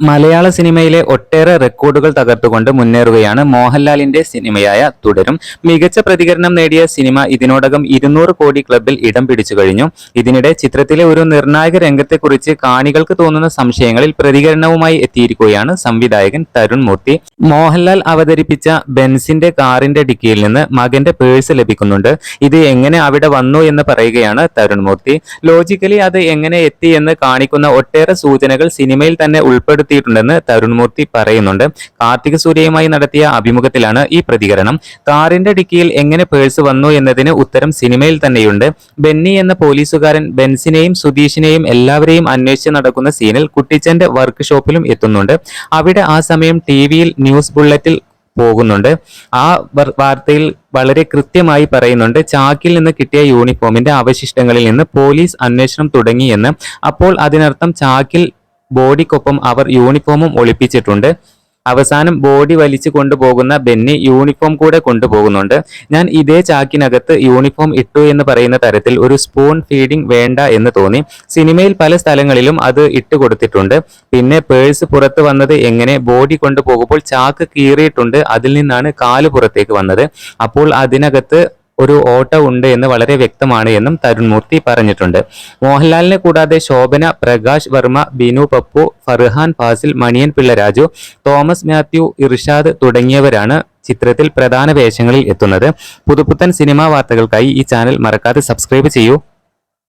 മലയാള സിനിമയിലെ ഒട്ടേറെ റെക്കോർഡുകൾ തകർത്തുകൊണ്ട് മുന്നേറുകയാണ് മോഹൻലാലിന്റെ സിനിമയായ തുടരും. മികച്ച പ്രതികരണം നേടിയ സിനിമ ഇതിനോടകം ഇരുന്നൂറ് കോടി ക്ലബിൽ ഇടം പിടിച്ചു കഴിഞ്ഞു. ഇതിനിടെ ചിത്രത്തിലെ ഒരു നിർണായക രംഗത്തെക്കുറിച്ച് കാണികൾക്ക് തോന്നുന്ന സംശയങ്ങളിൽ പ്രതികരണവുമായി എത്തിയിരിക്കുകയാണ് സംവിധായകൻ തരുൺ മൂർത്തി. മോഹൻലാൽ അവതരിപ്പിച്ച ബെൻസിന്റെ കാറിന്റെ ഡിക്കിയിൽ നിന്ന് മകന്റെ പേഴ്സ് ലഭിക്കുന്നുണ്ട്. ഇത് എങ്ങനെ അവിടെ വന്നു എന്ന് പറയുകയാണ് തരുൺ മൂർത്തി. ലോജിക്കലി അത് എങ്ങനെ എത്തി എന്ന് കാണിക്കുന്ന ഒട്ടേറെ സൂചനകൾ സിനിമയിൽ തന്നെ ഉൾപ്പെടുത്തിയിട്ടുണ്ടെന്ന് തരുൺമൂർത്തി പറയുന്നുണ്ട്. കാർത്തിക സൂര്യയുമായി നടത്തിയ അഭിമുഖത്തിലാണ് ഈ പ്രതികരണം. കാറിന്റെ ഡിക്കിയിൽ എങ്ങനെ പേഴ്സ് വന്നു എന്നതിന് ഉത്തരം സിനിമയിൽ തന്നെയുണ്ട്. ബെന്നി എന്ന പോലീസുകാരൻ ബെൻസിനെയും സുധീഷിനെയും എല്ലാവരെയും അന്വേഷിച്ച് നടക്കുന്ന സീനിൽ കുട്ടിച്ചന്റെ വർക്ക് ഷോപ്പിലും എത്തുന്നുണ്ട്. അവിടെ ആ സമയം ടി വിയിൽ ന്യൂസ് ബുള്ളറ്റിൽ പോകുന്നുണ്ട്. ആ വാർത്തയിൽ വളരെ കൃത്യമായി പറയുന്നുണ്ട് ചാക്കിൽ നിന്ന് കിട്ടിയ യൂണിഫോമിന്റെ അവശിഷ്ടങ്ങളിൽ നിന്ന് പോലീസ് അന്വേഷണം തുടങ്ങിയെന്ന്. അപ്പോൾ അതിനർത്ഥം ചാക്കിൽ ബോഡിക്കൊപ്പം അവർ യൂണിഫോമും ഒളിപ്പിച്ചിട്ടുണ്ട്. അവസാനം ബോഡി വലിച്ചു കൊണ്ടുപോകുന്ന ബെന്നി യൂണിഫോം കൂടെ കൊണ്ടുപോകുന്നുണ്ട്. ഞാൻ ഇതേ ചാക്കിനകത്ത് യൂണിഫോം ഇട്ടു എന്ന് പറയുന്ന തരത്തിൽ ഒരു സ്പൂൺ ഫീഡിംഗ് വേണ്ട എന്ന് തോന്നി. സിനിമയിൽ പല സ്ഥലങ്ങളിലും അത് ഇട്ട് കൊടുത്തിട്ടുണ്ട്. പിന്നെ പേഴ്സ് പുറത്ത് വന്നത് എങ്ങനെ? ബോഡി കൊണ്ടുപോകുമ്പോൾ ചാക്ക് കീറിയിട്ടുണ്ട്. അതിൽ നിന്നാണ് കാൽ പുറത്തേക്ക് വന്നത്. അപ്പോൾ അതിനകത്ത് ഒരു ഓട്ട ഉണ്ട് എന്ന് വളരെ വ്യക്തമാണ് എന്നും തരുൺ മൂർത്തി പറഞ്ഞിട്ടുണ്ട്. മോഹൻലാലിനെ കൂടാതെ ശോഭന പ്രകാശ് വർമ്മ ബിനു പപ്പു ഫർഹാൻ ഫാസിൽ മണിയൻ പിള്ള രാജു തോമസ് മാത്യു ഇർഷാദ് തുടങ്ങിയവരാണ് ചിത്രത്തിൽ പ്രധാന വേഷങ്ങളിൽ എത്തുന്നത്. പുതുപുത്തൻ സിനിമാ വാർത്തകൾക്കായി ഈ ചാനൽ മറക്കാതെ സബ്സ്ക്രൈബ് ചെയ്യൂ.